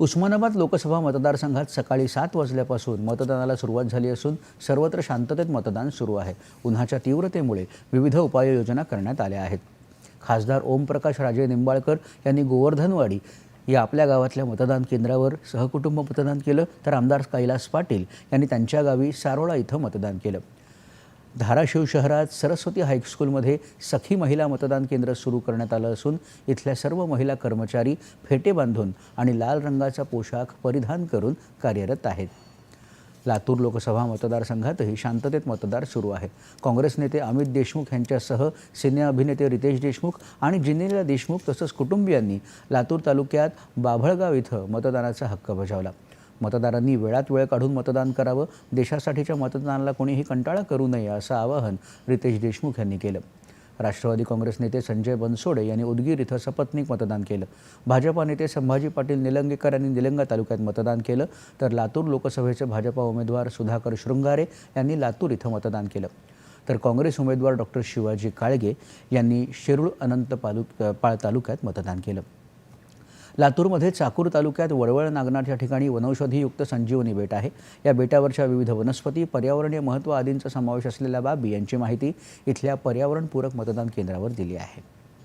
उस्मानाबाद लोकसभा मतदारसंघात सकाळी सात वाजल्यापासून मतदानाला सुरुवात झाली असून सर्वत्र शांततेत मतदान सुरू आहे. उन्हाच्या तीव्रतेमुळे विविध उपाययोजना करण्यात आल्या आहेत. खासदार ओमप्रकाश राजे निंबाळकर यांनी गोवर्धनवाडी या आपल्या गावातल्या मतदान केंद्रावर सहकुटुंब मतदान केलं. तर आमदार कैलास पाटील यांनी त्यांच्या गावी सारोळा इथं मतदान केलं. धाराशिव शहरात सरस्वती हायस्कूलमध्ये सखी महिला मतदान केंद्र सुरू करण्यात आलं असून इथल्या सर्व महिला कर्मचारी फेटे बांधून आणि लाल रंगाचा पोशाख परिधान करून कार्यरत आहेत. लातूर लोकसभा मतदारसंघातही शांततेत मतदार सुरू आहे काँग्रेस नेते अमित देशमुख यांच्यासह सिने अभिनेते रितेश देशमुख आणि जिनेला देशमुख तसंच कुटुंबियांनी लातूर तालुक्यात बाभळगाव इथं मतदानाचा हक्क बजावला. मतदारांनी वेळात वेळ काढून मतदान करावं देशासाठीच्या मतदानाला कोणीही कंटाळा करू नये असं आवाहन रितेश देशमुख यांनी केलं. राष्ट्रवादी काँग्रेस नेते संजय बनसोडे यांनी उदगीर इथं सपत्नीक मतदान केलं. भाजपा नेते संभाजी पाटील निलंगेकर यांनी निलंगा तालुक्यात मतदान केलं. तर लातूर लोकसभेचे भाजपा उमेदवार सुधाकर शृंगारे यांनी लातूर इथं मतदान केलं. तर काँग्रेस उमेदवार डॉक्टर शिवाजी काळगे यांनी शिरूळ अनंत पालुक पाळ तालुक्यात मतदान केलं. लातूरमध्ये चाकूर तालुक्यात वळवळ नागनाथ या ठिकाणी वनौषधीयुक्त संजीवनी बेट आहे. या बेटावरच्या विविध वनस्पती पर्यावरणीय महत्त्व आदींचा समावेश असलेल्या बाबी यांची माहिती इथल्या पर्यावरणपूरक मतदान केंद्रावर दिली आहे.